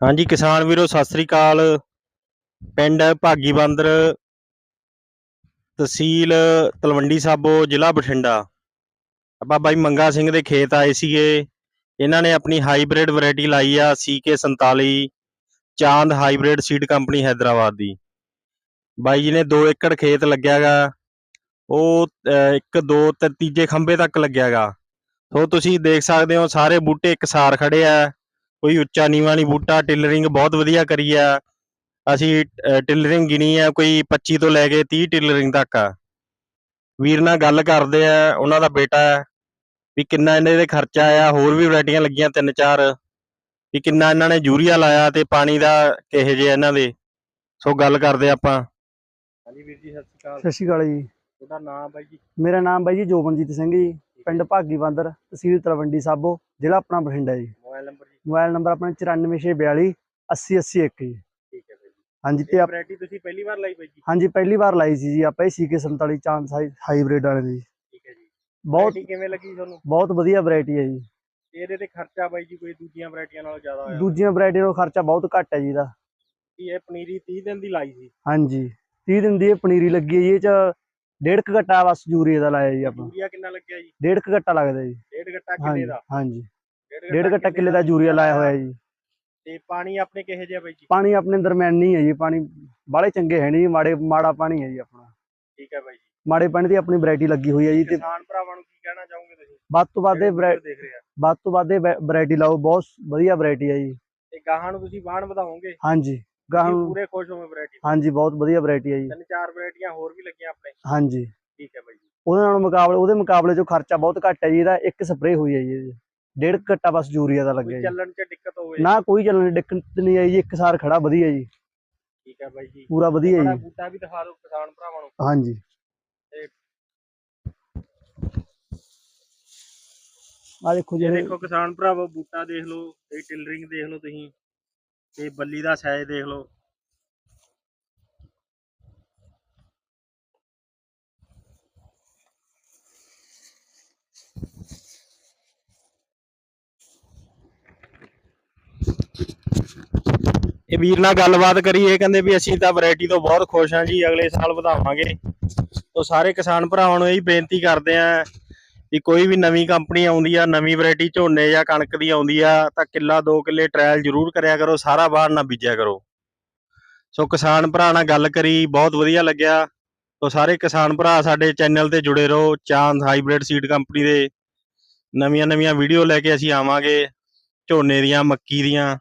ਹਾਂਜੀ, ਕਿਸਾਨ ਵੀਰੋ, ਸਤਿ ਸ੍ਰੀ ਅਕਾਲ। ਪਿੰਡ ਭਾਗੀ ਬਾਂਦਰ ਤਹਿਸੀਲ ਤਲਵੰਡੀ ਸਾਬੋ, ਜ਼ਿਲ੍ਹਾ ਬਠਿੰਡਾ। ਆਪਾਂ ਬਾਈ ਮੰਗਾ ਸਿੰਘ ਦੇ ਖੇਤ ਆਏ ਸੀਗੇ। ਇਹਨਾਂ ਨੇ ਆਪਣੀ ਹਾਈਬ੍ਰਿਡ ਵੈਰਾਈਟੀ ਲਾਈ ਆ CK47 Chand hybrid seed company Hyderabad ਦੀ। ਬਾਈ ਜੀ ਨੇ 2 ਏਕੜ ਖੇਤ ਲੱਗਿਆਗਾ। ਉਹ 1 2 ਤੇ ਤੀਜੇ ਖੰਭੇ ਤੱਕ ਲੱਗਿਆਗਾ। ਸੋ ਤੁਸੀਂ ਦੇਖ ਸਕਦੇ ਹੋ, ਸਾਰੇ ਬੂਟੇ ਇਕਸਾਰ ਖੜੇ ਆ। ਕੋਈ ਉੱਚਾ ਨੀਵਾਂ ਨਹੀਂ ਬੂਟਾ ਟਿਲਰਿੰਗ ਬਹੁਤ ਵਧੀਆ ਕਰੀ ਆ। ਅਸੀਂ ਟਿਲਰਿੰਗ ਗਿਣੀ ਆ ਕੋਈ 25 ਤੋਂ ਲੈ ਕੇ 30 ਟਿਲਰਿੰਗ ਤੱਕ ਆ। ਵੀਰ ਨਾਲ ਗੱਲ ਕਰਦੇ ਆ ਉਹਨਾਂ ਦਾ ਬੇਟਾ ਹੈ ਵੀ ਕਿੰਨਾ ਇਹਨਾਂ ਦੇ ਖਰਚਾ ਆਇਆ ਹੋਰ ਵੀ ਵੈਰਾਈਟੀਆਂ ਲੱਗੀਆਂ ਤਿੰਨ ਚਾਰ ਵੀ ਕਿੰਨਾ ਇਹਨਾਂ ਨੇ ਯੂਰੀਆ ਲਾਇਆ ਤੇ ਪਾਣੀ ਦਾ ਕਿਹੇ ਜੇ ਇਹਨਾਂ ਦੇ। ਸੋ ਗੱਲ ਕਰਦੇ ਆਪਾਂ। ਹਾਂਜੀ ਵੀਰ ਜੀ ਸਤਿ ਸ਼੍ਰੀ ਅਕਾਲ। ਸਤਿ ਸ਼੍ਰੀ ਅਕਾਲ ਜੀ। ਤੁਹਾਡਾ ਨਾਮ ਬਾਈ ਜੀ? ਮੇਰਾ ਨਾਮ ਬਾਈ ਜੀ ਜੋਬਨਜੀਤ ਸਿੰਘ ਜੀ ਪਿੰਡ ਭਾਗੀ ਬਾਂਦਰ ਤਹਿਸੀਲ ਤਲਵੰਡੀ ਸਾਬੋ ਜ਼ਿਲ੍ਹਾ ਆਪਣਾ ਬਠਿੰਡਾ ਜੀ। ਮੋਬਾਈਲ ਨੰਬਰ ਆਪਣਾ 94642 80801 ਜੀ। ਠੀਕ ਹੈ ਜੀ। ਹਾਂਜੀ ਤੇ ਆਪ- ਵੈਰਾਈਟੀ ਤੁਸੀਂ ਪਹਿਲੀ ਵਾਰ ਲਈ ਬਾਈ ਜੀ? ਹਾਂਜੀ ਪਹਿਲੀ ਵਾਰ ਲਾਈ ਸੀ ਜੀ ਆਪਾਂ ਇਹ CK47 ਚਾਂਸ ਹਾਈਬ੍ਰਿਡ ਵਾਲੇ ਦੀ। ਠੀਕ ਹੈ ਜੀ। ਬਹੁਤ ਕਿਵੇਂ ਲੱਗੀ ਤੁਹਾਨੂੰ? ਬਹੁਤ ਵਧੀਆ ਵੈਰਾਈਟੀ ਹੈ ਜੀ। ਇਹਦੇ ਤੇ ਖਰਚਾ ਬਾਈ ਜੀ ਕੋਈ ਦੂਜੀਆਂ ਵੈਰਾਈਟੀਆਂ ਨਾਲੋਂ ਜ਼ਿਆਦਾ ਹੋਇਆ? ਦੂਜੀਆਂ ਵੈਰਾਈਟੀ ਨਾਲੋਂ ਖਰਚਾ ਬਹੁਤ ਘੱਟ ਹੈ ਜੀ ਕੀ ਇਹ ਪਨੀਰੀ 30 ਦਿਨ ਦੀ ਲਾਈ ਸੀ। ਹਾਂਜੀ 30 ਦਿਨ ਦੀ ਇਹ ਪਨੀਰੀ ਲੱਗੀ ਹੈ ਜੀ ਇਹ ਚ ਡੇਢ ਕੁ ਬਸ ਯੂਰੀਆ ਦਾ ਲਾਇਆ ਜੀ ਆਪਾਂ। ਯੂਰੀਆ ਕਿੰਨਾ ਲੱਗਿਆ ਜੀ? ਡੇਢ ਕੁ ਲੱਗਦਾ ਜੀ। ਡੇਢ ਕਿੱਲੇ ਹਾਂਜੀ ਦਾ? ਹਾਂਜੀ। ਡੇਢ ਗੱਟਾ ਕਿੱਲੇ ਦਾ ਯੂਰੀਆ ਲਾਇਆ ਹੋਇਆ ਜੀ। ਤੇ ਪਾਣੀ ਆਪਣੇ ਕਿਹੇ ਜਿਹਾ ਬਾਈ ਜੀ? ਪਾਣੀ ਆਪਣੇ ਦਰਮਿਆਨੀ ਹੈ ਜੀ ਪਾਣੀ ਬਾਹਲੇ ਚੰਗੇ ਹੈ ਨਹੀਂ ਮਾੜੇ ਮਾੜਾ ਪਾਣੀ ਹੈ ਜੀ ਆਪਣਾ। ਠੀਕ ਹੈ ਬਾਈ ਜੀ। ਮਾੜੇ ਪਾਣੀ ਦੀ ਆਪਣੀ ਵੈਰਾਈਟੀ ਲੱਗੀ ਹੋਈ ਹੈ ਜੀ ਤੇ ਕਿਸਾਨ ਭਰਾਵਾਂ ਨੂੰ ਕੀ ਕਹਿਣਾ ਚਾਹੋਗੇ ਤੁਸੀਂ? ਵੱਧ ਤੋਂ ਵੱਧ ਇਹ ਵੱਧ ਤੋਂ ਵੱਧ ਇਹ ਵੈਰਾਈਟੀ ਲਾਓ ਬਹੁਤ ਵਧੀਆ ਵੈਰਾਈਟੀ ਹੈ ਜੀ। ਤੇ ਗਾਹਾਂ ਨੂੰ ਤੁਸੀਂ ਬਾਣ ਵਧਾਓਗੇ? ਹਾਂਜੀ ਗਾਹਾਂ ਨੂੰ- ਪੂਰੇ ਖੁਸ਼ ਹੋਵੇਂ ਵੈਰਾਈਟੀ ਹਾਂਜੀ ਬਹੁਤ ਵਧੀਆ ਵੈਰਾਈਟੀ ਹੈ ਜੀ। ਤਿੰਨ ਚਾਰ ਵੈਰਾਈਟੀਆਂ ਹੋਰ ਵੀ ਲੱਗੀਆਂ ਆਪਣੇ। ਹਾਂਜੀ। ਠੀਕ ਹੈ ਬਾਈ ਜੀ। ਉਹਦੇ ਨਾਲ ਮੁਕਾਬਲੇ ਉਹਦੇ ਮੁਕਾਬਲੇ ਚੋਂ ਖਰਚਾ ਬਹੁਤ ਘੱਟ ਹੈ ਜੀ ਇਹਦਾ ਇੱਕ ਸਪਰੇਅ ਹੋਈ ਹੈ ਜੀ। ਡੇਢ ਘੱਟਾ ਬਸ ਯੂਰੀਆ ਦਾ ਕੋਈ ਲੱਗਿਆ ਜੀ। ਚੱਲਣ 'ਚ ਦਿੱਕਤ ਹੋਵੇ ਨਾ ਕੋਈ ਚੱਲਣ ਦੀ ਦਿੱਕਤ ਨਹੀਂ ਆਈ ਜੀ ਇੱਕ ਸਾਰ ਖੜਾ ਵਧੀਆ ਜੀ। ਠੀਕ ਹੈ ਬਾਈ ਜੀ। ਪੂਰਾ ਵਧੀਆ ਜੀ। ਬੂਟਾ ਵੀ ਦਿਖਾ ਦਿਓ ਕਿਸਾਨ ਭਰਾਵਾਂ ਨੂੰ। ਹਾਂਜੀ। ਆ ਦੇਖੋ ਜਿਹੜੇ ਦੇਖੋ ਕਿਸਾਨ ਭਰਾਵੋ ਬੂਟਾ ਦੇਖ ਲਓ ਇਹ ਟਿਲਰਿੰਗ ਦੇਖ ਲਓ ਤੁਸੀਂ ਤੇ ਬੱਲੀ ਦਾ ਸਾਈਜ਼ ਦੇਖ ਲਓ। ਇਹ ਵੀਰ ਨਾਲ ਗੱਲਬਾਤ ਕਰੀ ਇਹ ਕਹਿੰਦੇ ਵੀ ਅਸੀਂ ਤਾਂ ਵੈਰਾਈਟੀ ਤੋਂ ਬਹੁਤ ਖੁਸ਼ ਹਾਂ ਜੀ, ਅਗਲੇ ਸਾਲ ਵਧਾਵਾਂਗੇ। ਤੋਂ ਸਾਰੇ ਕਿਸਾਨ ਭਰਾਵਾਂ ਨੂੰ ਇਹ ਬੇਨਤੀ ਕਰਦੇ ਆਂ ਵੀ ਕੋਈ ਵੀ ਨਵੀਂ ਕੰਪਨੀ ਆਉਂਦੀ ਆ, ਨਵੀਂ ਵੈਰਾਈਟੀ ਝੋਨੇ ਜਾਂ ਕਣਕ ਦੀ ਆਉਂਦੀ ਆ, ਤਾਂ ਕਿੱਲਾ ਦੋ ਕਿੱਲੇ ਟ੍ਰਾਇਲ ਜ਼ਰੂਰ ਕਰਿਆ ਕਰੋ, ਸਾਰਾ ਬਾਹਰ ਨਾ ਬੀਜਿਆ ਕਰੋ। ਸੋ ਕਿਸਾਨ ਭਰਾ ਨਾਲ ਗੱਲ ਕਰੀ, ਬਹੁਤ ਵਧੀਆ ਲੱਗਿਆ। ਤੋ ਸਾਰੇ ਕਿਸਾਨ ਭਰਾ ਸਾਡੇ ਚੈਨਲ ਤੇ ਜੁੜੇ ਰਹੋ ਚਾਂਦ ਹਾਈਬ੍ਰਿਡ ਸੀਡ ਕੰਪਨੀ ਦੇ। ਨਵੀਆਂ ਨਵੀਆਂ ਵੀਡੀਓ ਲੈ ਕੇ ਅਸੀਂ ਆਵਾਂਗੇ, ਝੋਨੇ ਦੀਆਂ, ਮੱਕੀ ਦੀਆਂ।